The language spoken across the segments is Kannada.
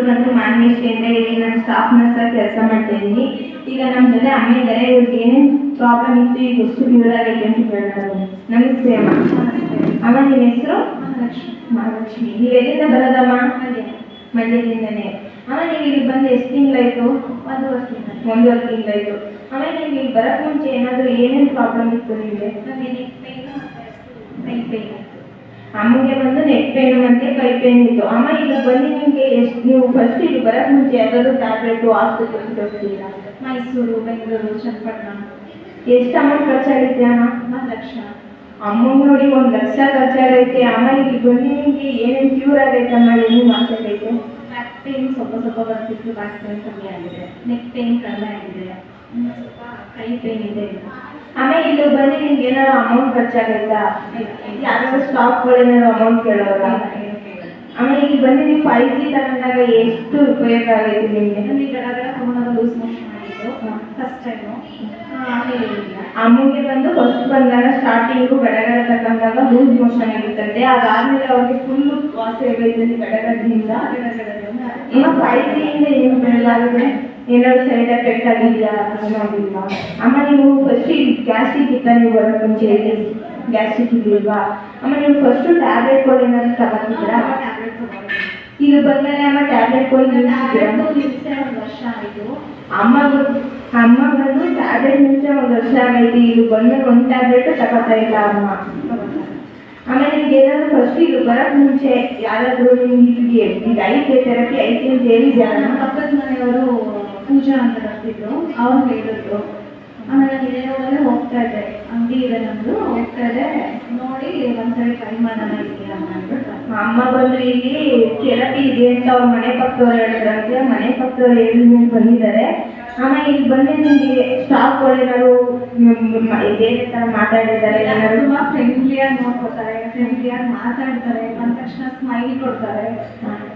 ಹೆಸರು ಬಂದು ಮಾನ್ವೇಶಿ ಅಂತ ಹೇಳಿ ನಾನು ಸ್ಟಾಫ್ ನರ್ಸ್ ಆಗಿ ಕೆಲಸ ಮಾಡ್ತಾ ಇದ್ದೀನಿ. ಈಗ ನಮ್ಮ ಜೊತೆ ಅಮ್ಮ ಇದ್ದಾರೆ ಇವ್ರಿಗೆ ಏನೇನು ಪ್ರಾಬ್ಲಮ್ ಇತ್ತು ಈಗ ಎಷ್ಟು ಕ್ಯೂರ್ ಆಗೈತೆ ಅಂತ ಕೇಳೋಣ ನಮಸ್ತೆ ಅಮ್ಮ. ನಿಮ್ಮ ಹೆಸರು? ಮಹಾಲಕ್ಷ್ಮಿ. ನೀವು ಎಲ್ಲಿಂದ ಬರೋದಮ್ಮ? ಮಂಡ್ಯದಿಂದನೇ. ಅಮ್ಮ ನೀವು ಇಲ್ಲಿ ಬಂದು ಎಷ್ಟು ತಿಂಗಳಾಯಿತು? ಒಂದು ವರ್ಷದಿಂದ. ಒಂದೂವರೆ ತಿಂಗಳಾಯಿತು. ಆಮೇಲೆ ನೀವು ಇಲ್ಲಿ ಬರೋಕ್ಕೆ ಮುಂಚೆ ಏನಾದರೂ ಏನೇನು ಪ್ರಾಬ್ಲಮ್ ಇತ್ತು ನಿಮಗೆ? ಪೈನ್ ಪೈನ್ ಅಮ್ಮಗೆ ಬಂದು ನೆಕ್ ಪೇನ್ ಮತ್ತೆ ಕೈ ಪೇನ್ ಇತ್ತು. ಅಮ್ಮ ಇದು ಬಂದು ನಿಮಗೆ ಎಷ್ಟು ನೀವು ಫಸ್ಟ್ ಇಲ್ಲಿ ಬರಕ್ ಮುಂಚೆ ಯಾವ್ದಾದ್ರು ಟ್ಯಾಬ್ಲೆಟು ಆಸ್ಪತ್ರೆಗೆ ತೋರಿಸ್ತೀರಾ? ಮೈಸೂರು ಬೆಂಗಳೂರು ಚನ್ನಪಟ್ಟಣ. ಎಷ್ಟು ಅಮೌಂಟ್ ಖರ್ಚಾಗೈತೆ ಅಮ್ಮ ಒಂದು ಲಕ್ಷ. ಅಮ್ಮಂಗೆ ನೋಡಿ ಒಂದು ಲಕ್ಷ ಖರ್ಚಾಗೈತೆ. ಅಮ್ಮ ಇಲ್ಲಿ ಬಂದು ನಿಮಗೆ ಏನೇನು ಕ್ಯೂರ್ ಆಗೈತೆ ಅಮ್ಮ ಏನು ಮಾತಾಡೈತೆ ಬ್ಯಾಕ್ ಪೇನ್ ಸ್ವಲ್ಪ ಸ್ವಲ್ಪ ಬರ್ತಿತ್ತು ಬ್ಯಾಕ್ ಪೇನ್ ಕಮ್ಮಿ ಆಗಿದೆ. ನೆಕ್ ಪೇನ್ ಕಡಿಮೆ ಆಗಿದೆ. ಸ್ವಲ್ಪ ಕೈ ಪೇನ್ ಇದೆ. ಅಮ್ಮ ಇಲ್ಲಿ ಬಂದು ನಿಮ್ಗೆ ಏನಾದ್ರು ಅಮೌಂಟ್ ಖರ್ಚಾಗೈತಾ? ಇಲ್ಲ, ಇಲ್ಲ. ಯಾವ್ದಾದ್ರು ಸ್ಟಾಕ್ಗಳು ಅಮೌಂಟ್ ಕೇಳಿಲ್ಲ. ಆಮೇಲೆ ಇಲ್ಲಿ ಬಂದು ನೀವು ಫೈವ್ ಜಿ ತಗೊಂಡಾಗ ಎಷ್ಟು ಉಪಯೋಗ ಆಗೈತೆ ನಿಮಗೆ ಅಲ್ಲಿ ಗಡಗಡ ತಗೊಂಡಾಗ ಲೂಸ್ ಮೋಷನ್ ಆಗಿತ್ತು. ಫಸ್ಟ್ ಟೈಮು ಅಮ್ಮಗೆ ಬಂದು ಫಸ್ಟ್ ಬಂದಾಗ ಸ್ಟಾರ್ಟಿಂಗು ಗಡಗಡ ತಗೊಂಡಾಗ ಲೂಸ್ ಮೋಷನ್ ಆಗಿರ್ತದೆ ಅದಾದ್ಮೇಲೆ ಅವ್ರಿಗೆ ಫುಲ್ ವಾಸಿ ಆಗೈತೆ ಗಡಗಡದಿಂದ. ಇನ್ನು ಫೈವ್ ಜಿಯಿಂದ ಏನು ಬೆಳಗಾಗಿದೆ ಏನಾದ್ರು ಸೈಡ್ ಎಫೆಕ್ಟ್ ಆಗಿದೆಯಾ ಅನ್ನೋದಿಲ್ಲ ಆಮೇಲೆ ನೀವು ಫಸ್ಟ್ ಗ್ಯಾಸ್ಟ್ರಿಕ್ ಇತ್ತ ನೀವು ಬರೋಕ್ಕೆ ಮುಂಚೆ ಗ್ಯಾಸ್ಟ್ರಿಕ್ ಇದೆಯಲ್ವಾ ಆಮೇಲೆ ನೀವು ಫಸ್ಟು ಟ್ಯಾಬ್ಲೆಟ್ಗಳು ಏನಾದ್ರು ತಗೊಂಡಿದ್ದೀರಾ ಟ್ಯಾಬ್ಲೆಟ್ ತಗೊಂಡಿದ್ದೀನಿ ಈಗ ಬಂದಮೇಲೆ ಅಮ್ಮ ಟ್ಯಾಬ್ಲೆಟ್ಗಳು ನಿಲ್ಲಿಸಿದ್ದೀರಾ ಟ್ಯಾಬ್ಲೆಟ್ ನಿಲ್ಲಿಸೇ ಒಂದು ವರ್ಷ ಆಯಿತು ಅಮ್ಮ ಬಂದು- ಅಮ್ಮ ಬಂದು ಟ್ಯಾಬ್ಲೆಟ್ ಮುಂಚೆ ಒಂದು ವರ್ಷ ಆಗೈತಿ ಇದು ಬಂದ್ಮೇಲೆ ಒಂದು ಟ್ಯಾಬ್ಲೆಟ್ ತಗೋತಾ ಇಲ್ಲ ಅಮ್ಮ ಆಮೇಲೆ ನಿಮ್ಗೆ ಏನಾದ್ರು ಫಸ್ಟ್ ಇದು ಬರೋಕ್ ಮುಂಚೆ ಯಾರಾದರೂ ನಿಮ್ಗೆ ಇಲ್ಲಿಗೆ ಈಗ ಐತೆ ಥೆರಪಿ ಐತೆ ಅಂತ ಹೇಳಿದ್ಯಾರ ನಮ್ಮ ಪಕ್ಕದ ಮನೆಯವರು ಪೂಜಾ ಅಂತ ಬರ್ತಿದ್ರು. ಅವ್ರು ಹೇಳಿದ್ರು. ಆಮೇಲೆ ಊರಲ್ಲಿ ಹೋಗ್ತಾ ಇದ್ದೆ. ಅಂಗಡಿ ಇದೆ ನಮ್ದು. ಹೋಗ್ತಾ ಇದೆ ನೋಡಿ, ಒಂದ್ಸರಿ ಟ್ರೈ ಮಾಡೋಣ ಇದೆಯಾ ಅಂದ್ಬಿಟ್ಟು. ಅಮ್ಮ ಬಂದು ಇಲ್ಲಿ ಥೆರಪಿ ಇದೆ ಅಂತ ಅವ್ರ ಮನೆ ಪಕ್ಕದವ್ರು ಹೇಳಿದ್ರಂತೆ ಮನೆ ಪಕ್ಕದವ್ರು ಹೇಳಿದ್ಮೇಲೆ ಬಂದಿದ್ದಾರೆ? ಆಮೇಲೆ ಇಲ್ಲಿ ಬಂದೆ ನಿಮಗೆ. ಸ್ಟಾಫ್ ಏನಾದ್ರು ಬೇರೆ ಥರ ಮಾತಾಡಿದ್ದಾರೆ ತುಂಬಾ ಫ್ರೆಂಡ್ಲಿಯಾಗಿ ನೋಡ್ಕೊತಾರೆ ಫ್ರೆಂಡ್ಲಿಯಾಗಿ ಮಾತಾಡ್ತಾರೆ ಬಂದ ತಕ್ಷಣ ಸ್ಮೈಲ್ ಕೊಡ್ತಾರೆ.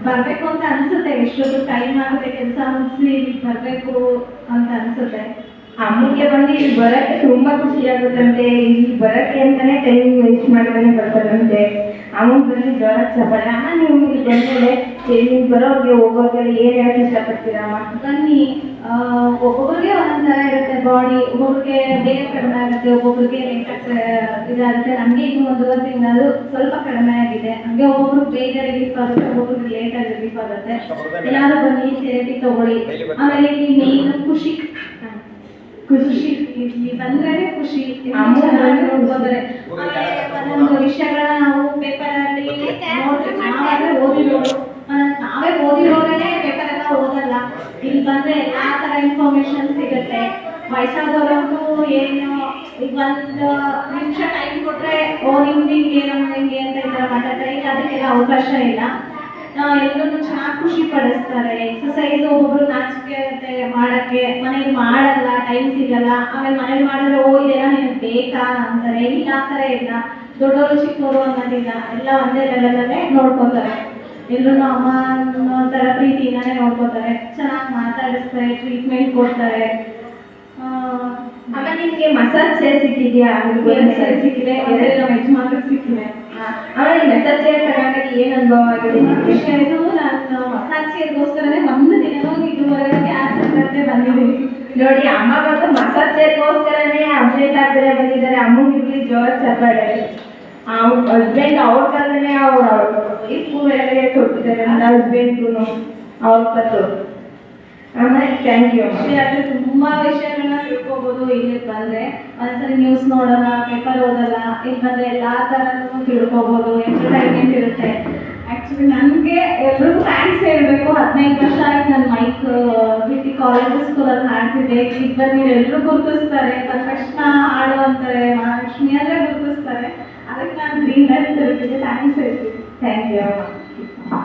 ಬರ್ಬೇಕು ಅಂತ ಅನ್ಸುತ್ತೆ ಎಷ್ಟೊತ್ತು ಟೈಮ್ ಆಗುತ್ತೆ ಕೆಲಸ ಮುಗಿಸಿ ಬರ್ಬೇಕು ಅಂತ ಅನ್ಸುತ್ತೆ. ಅಮ್ಮಗೆ ಬಂದು ಇಲ್ಲಿ ಬರಕ್ಕೆ ತುಂಬಾ ಖುಷಿ ಆಗುತ್ತಂತೆ. ಇಲ್ಲಿ ಬರಕ್ಕೆ ಅಂತಾನೆ ಟೈಮ್ ವೇಸ್ಟ್ ಮಾಡ್ತಾನೆ ಬರ್ತಾರಂತೆ. ಅಮ್ಮ ಬಂದು ಜ್ವರ ನೀವು ಇಲ್ಲಿ ಬಂದ್ಮೇಲೆ ನೀವು ಬರೋರಿಗೆ ಹೋಗೋರಿಗೆ ಏನ್ ಹೇಳಕ್ ಇಷ್ಟಪಡ್ತೀರಾ? ಅಮ್ಮ ಬನ್ನಿ ಒಬ್ಬೊಬ್ಬರಿಗೆ ಒಂದೊಂದ್ ಇರುತ್ತೆ ಬಾಡಿ ಒಬ್ಬೊಬ್ಬರಿಗೆ ಬೇಗ ಕಡಿಮೆ ಆಗುತ್ತೆ ಒಬ್ಬೊಬ್ಬರಿಗೆ ಇದಾಗುತ್ತೆ. ನಮಗೆ ಇನ್ನು ಒಂದೂವರೆ ತಿಂಗಳು ಸ್ವಲ್ಪ ಕಡಿಮೆ ಆಗಿದೆ. ಹಂಗೆ ಒಬ್ಬೊಬ್ರು ಬೇಗ ರಿಲೀಫ್ ಆಗುತ್ತೆ ಒಬ್ಬೊಬ್ರಿಗೆ ಲೇಟ್ ಆಗಿ ರಿಲೀಫ್ ಆಗುತ್ತೆ. ಎಲ್ಲರೂ ಬನ್ನಿ ಥೆರಪಿ ತಗೊಳ್ಳಿ. ಆಮೇಲೆ ಇಲ್ಲಿ ಮೇನ್ ಖುಷಿ ಖುಷಿ ಇಲ್ಲಿ ಬಂದ್ರೆ ಖುಷಿ. ಅಮ್ಮ ಚೆನ್ನಾಗಿ ಬಂದ್ರೆ ನೋಡ್ಕೋತಾರೆ ಆಮೇಲೆ ಒಂದೊಂದು ವಿಷಯಗಳ ನಾವು ಪೇಪರಲ್ಲಿ ಅಲ್ಲಿ ನಾವಾದ್ರೆ ಓದಿರೋರು. ನಾವೇ ಓದಿರೋರೇ ಪೇಪರ್ ಎಲ್ಲ ಓದಲ್ಲ. ಇಲ್ಲಿ ಬಂದ್ರೆ ಎಲ್ಲಾ ತರ ಇನ್ಫಾರ್ಮೇಶನ್ ಸಿಗುತ್ತೆ. ವಯಸ್ಸಾದವರಂತೂ ಏನು ಈಗ ಒಂದು ನಿಮಿಷ ಟೈಮ್ ಕೊಟ್ರೆ ಓ ನಿಮ್ದು ಹಿಂಗೆ ನಮ್ಗೆ ಹಿಂಗೆ ಅಂತ ಈ ಥರ ಮಾತಾಡ್ತಾರೆ. ಈಗ ಅದಕ್ಕೆಲ್ಲ ಅವಕಾಶ ಇಲ್ಲ. ಎಲ್ಲರೂ ಚೆನ್ನಾಗಿ ಖುಷಿ ಪಡಿಸ್ತಾರೆ ಎಕ್ಸಸೈಸ್ ಒಬ್ಬೊಬ್ರು ನಾಚಿಕೆ ಇರುತ್ತೆ ಮಾಡಕ್ಕೆ ಮನೇಲಿ ಮಾಡಲ್ಲ ಟೈಮ್ ಸಿಗಲ್ಲ. ಆಮೇಲೆ ಮನೇಲಿ ಮಾಡಿದ್ರೆ ಓ ಇದೆಲ್ಲ ನಿಮ್ಗೆ ಬೇಕಾ ಅಂತಾರೆ. ಇಲ್ಲ ಆ ಥರ ಇಲ್ಲ. ದೊಡ್ಡವರು ಚಿಕ್ಕವರು ಅನ್ನೋದಿಲ್ಲ. ಎಲ್ಲ ಒಂದೇ ಲೆವೆಲಲ್ಲೇ ನೋಡ್ಕೊತಾರೆ. ಎಲ್ಲರೂ ಅಮ್ಮ ಥರ ಪ್ರೀತಿಯಿಂದಾನೇ ನೋಡ್ಕೊತಾರೆ. ಚೆನ್ನಾಗಿ ಮಾತಾಡಿಸ್ತಾರೆ ಟ್ರೀಟ್ಮೆಂಟ್ ಕೊಡ್ತಾರೆ. ಆಮೇಲೆ ನಿಮಗೆ ಮಸಾಜ್ ಸಿಕ್ಕಿದೆಯಾ? ಸಿಕ್ಕಿದೆ. ನಮ್ಮ ಯಜಮಾನ್ರಿಗೆ ಸಿಕ್ಕಿದೆ ಏನ್ ಅನುಭವ ಆಗಿದೆ ನಾನು ಮಸಾಜಿಗೋಸ್ಕರನೇ ಒಂದು ದಿನವೂ ಇದುವರೆಗೆ ಆಸಕ್ತಿ ಬಂದಿದ್ದೀನಿ ನೋಡಿ ಅಮ್ಮ ಬಂದು ಮಸಾಜ್ ಚೇರ್ಗೋಸ್ಕರನೇ ಅಪ್ಡೇಟ್ ಆಗ್ತಾರೆ ಬಂದಿದ್ದಾರೆ ಅಮ್ಮಂಗೆ ಇರ್ಲಿ ಜೋರ ಚಪ್ಪಾಳೆ ಹಸ್ಬೆಂಡ್ ಅವ್ರ ಕಾಲನೇ ಅವ್ರ ಇಪ್ಪು ಕೊಟ್ಟಿದ್ದಾರೆ ಹಸ್ಬೆಂಡ್ಗೂ ಅವ್ರ ಕತ್ತು ಆಮೇಲೆ ಥ್ಯಾಂಕ್ ಯು ಅದು ತುಂಬಾ ವಿಷಯಗಳನ್ನ ತಿಳ್ಕೊಬೋದು ಇಲ್ಲಿ ಬಂದ್ರೆ. ಒಂದ್ಸರಿ ನ್ಯೂಸ್ ನೋಡೋಣ ಪೇಪರ್ ಓದಲ್ಲ ಇಲ್ಲಿ ಬಂದ್ರೆ ಎಲ್ಲಾ ತರನು ತಿಳ್ಕೊಬೋದು ಎಂಟರ್ಟೈನ್ಮೆಂಟ್ ಇರುತ್ತೆ. ಆಕ್ಚುಲಿ ನನಗೆ ಎಲ್ರಿಗೂ ಥ್ಯಾಂಕ್ಸ್ ಹೇಳಬೇಕು ಹದಿನೈದು ವರ್ಷ ಆಯ್ತು ನನ್ನ ಮೈಕ್ ಬಿಟ್ಟು ಕಾಲೇಜ್ ಸ್ಕೂಲಲ್ಲಿ ಹಾಡ್ತಿದ್ದೆ. ಈಗ ನೀವು ಎಲ್ಲರೂ ಗುರುತಿಸ್ತಾರೆ. ತಕ್ಷಣ ಹಾಡು ಅಂತಾರೆ, ಮಹಾಲಕ್ಷ್ಮಿ ಅಂದರೆ ಗುರುತಿಸ್ತಾರೆ. ಅದಕ್ಕೆ ನಾನು ಗ್ರೀನ್ ಲೈಫ್ ಥ್ಯಾಂಕ್ಸ್ ಹೇಳ್ತೀನಿ. Thank you